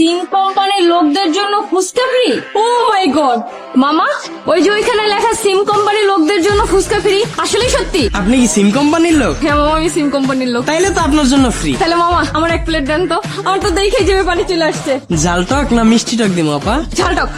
সিম কোম্পানির লোকদের জন্য fuchka free oh my God. মামা ওই যে ওইখানে লেখা সিম কোম্পানির লোকদের জন্য ফুচকা ফ্রি আসলে সত্যি? আপনি কি সিম কোম্পানির লোক? হ্যাঁ মামা আমি সিম কোম্পানির লোক। তাইলে তো আপনার জন্য ফ্রি তাহলে মামা আমার এক প্লেট দেন তো। আমার তো দেখে যাবে পানি চলে আসছে। জাল টক না মিষ্টি টক দিমু আপা? ঝালটক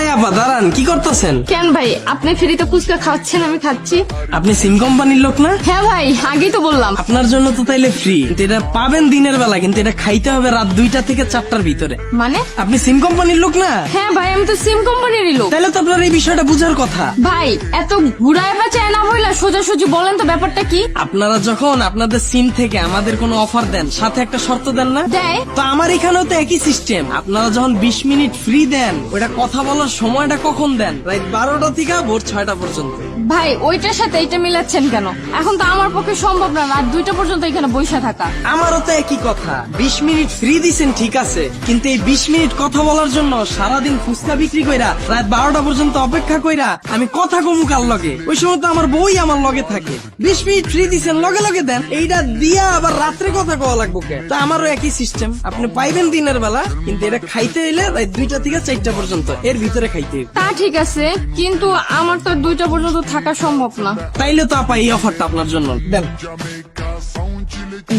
এই আপা দাঁড়ান কি করতেছেন? কেন ভাই আপনি ফ্রিতে ফুচকা খাওয়াচ্ছেন আমি খাচ্ছি। আপনি সিম কোম্পানির লোক না? হ্যাঁ ভাই আগেই তো বললাম। আপনার জন্য তো তাইলে ফ্রি কিন্তু এটা পাবেন দিনের বেলা কিন্তু এটা খাইতে হবে রাত দুইটা থেকে চারটার ভিতরে। মানে? আপনি সিম কোম্পানির লোক না? হ্যাঁ ভাই আমি তো সিম কোম্পানিরই লোক। তাহলে তো আপনার এই বিষয়টা বুঝার কথা। ভাই এত ঘুরায় বেচায় না বইলা সোজাসুজি বলেন তো ব্যাপারটা কি? আপনারা যখন আপনাদের সিম থেকে আমাদের কোনো অফার দেন সাথে একটা শর্ত দেন না? দেয়। তো আমার এখানেও তো একই সিস্টেম আপনারা যখন বিশ মিনিট ফ্রি দেন ওটা কথা বলার সময়টা কখন দেন? রাত বারোটা থেকে ভোর ছয়টা পর্যন্ত। ভাই ওইটার সাথে এইটা মিলাচ্ছেন কেন? এখন তো আমার পক্ষে সম্ভব না রাত দুইটা পর্যন্ত এখানে বসে থাকা। আমারও তো একই কথা। বিশ মিনিট ফ্রি দিছেন ঠিক আছে কিন্তু এই বিশ মিনিট কথা বলার জন্য সারাদিন ফুচকা বিক্রি কইরা রাত বারোটা পর্যন্ত অপেক্ষা কইরা আমি কথা কমু কার লগে? ওই সময় তো আমার বই আমার লগে থাকে। বিশ মিনিট ফ্রি দিছেন লগে লগে দেন। এইটা দিয়া আবার রাত্রে কথা কওয়া লাগবো কে? তো আমারও একই সিস্টেম আপনি পাইবেন দিনের বেলা কিন্তু এটা খাইতে হইলে রাত দুইটা থেকে চারটা পর্যন্ত। এর ভিতরে খাইতে। তা ঠিক আছে কিন্তু আমার তো দুইটা পর্যন্ত থাকা সম্ভব না। তাইলে তো আপা এই অফারটা আপনার জন্য। দেন।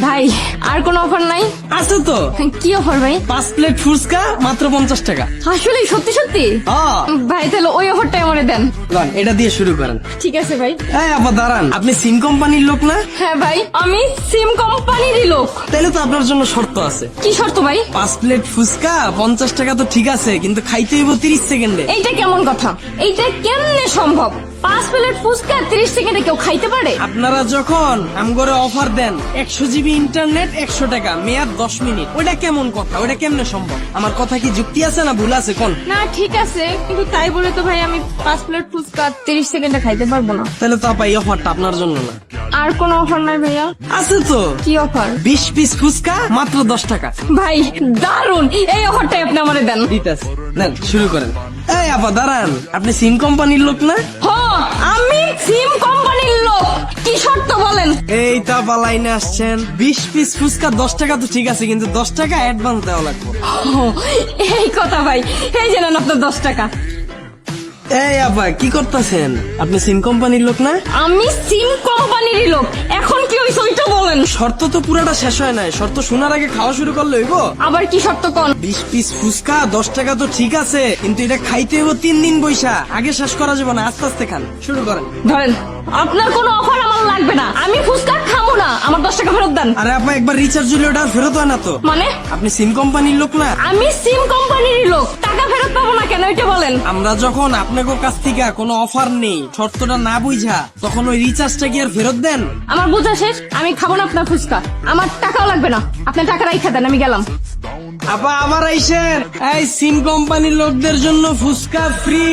ভাই আর কোন অফার নাই? আছে তো। কি অফার ভাই? পাঁচ প্লেট ফুচকা মাত্র পঞ্চাশ টাকা। আসলে সত্যি সত্যি? হ্যাঁ। ভাই তাহলে ওই অফারটাই আমারে দেন। লন, এটা দিয়ে শুরু করেন। ঠিক আছে ভাই। এই আপা দাঁড়ান। আপনি সিম কোম্পানির লোক না? হ্যাঁ ভাই আমি সিম কোম্পানিরই লোক। তাহলে তো আপনার জন্য শর্ত আছে। কি শর্ত ভাই? পাঁচ প্লেট ফুচকা পঞ্চাশ টাকা তো ঠিক আছে কিন্তু খাইতে হইব তিরিশ সেকেন্ডে। এইটা কেমন কথা? এইটা কেমনে সম্ভব? পাঁচ প্লেট ফুচকা তিরিশ সেকেন্ডে কেউ খাইতে পারে? আপনারা যখন আমগরে অফার দেন একশো জিবি ইন্টারনেট একশো টাকা মেয়াদ দশ মিনিট। ওটা কেমন কথা? ওটা কেমনে সম্ভব? আমার কথা কি যুক্তি আছে না ভুল আছে? কোন? না ঠিক আছে কিন্তু তাই বলে তো ভাই আমি পাঁচ প্লেট ফুচকা তিরিশ সেকেন্ডে খাইতে পারব না। তাহলে তো আপা এই অফারটা আপনার জন্য না। আর কোনো অফার নাই ভাইয়া। আছে তো। কি অফার? বিশ পিস ফুচকা মাত্র দশ টাকা। ভাই দারুণ এই অফারটাই আপনি আমারে দেন। ঠিক আছে নেন শুরু করেন। এই আপা দাঁড়ান। আপনি সিম কোম্পানির লোক না? সিম কোম্পানির লোক কি শর্ত বলেন? এই তা পালাইনে আসছেন। বিশ পিস ফুচকা দশ টাকা তো ঠিক আছে কিন্তু দশ টাকা অ্যাডভান্স দেওয়া লাগবে। এই কথা ভাই এই জানেন আপনার দশ টাকা। এই আপা কি করতেছেন? আপনি সিম কোম্পানির লোক না? আমি সিম লোক। এখন কি ওইটা বলেন। শর্ত তো পুরাটা শেষ হয় নাই। শর্ত শোনার আগে খাওয়া শুরু করলে হইব? আবার কি শর্ত কোন? বিশ পিস ফুচকা দশ টাকা তো ঠিক আছে কিন্তু এটা খাইতে হইব তিন দিন বৈশা। আগে শেষ করা যাবে না আস্তে আস্তে খান। শুরু করেন। ধরেন আপনার কোনো অফার আমার লাগবে না। আমি ফুচকা খাব না। আমার দশ টাকা ফেরত দেন। আরে আপা একবার রিচার্জ ওটা ফেরত হয় না তো। মানে? আপনি সিম কোম্পানির লোক না? আমি সিম কোম্পানিরই লোক টাকা ফেরত পাবো না কেন? এটা বলেন। আমরা যখন আপনাকে কাছ থেকে কোনো অফার নেই শর্তটা না বুঝা তখন ওই রিচার্জটা কি আর ফেরত দেন? আমার বোঝা শেষ আমি খাব না আপনার ফুচকা। আমার টাকাও লাগবে না। আপনার টাকা রাইখা দেন আমি গেলাম। আপা আবার আইসেন। এই সিম কোম্পানির লোকদের জন্য ফুচকা ফ্রি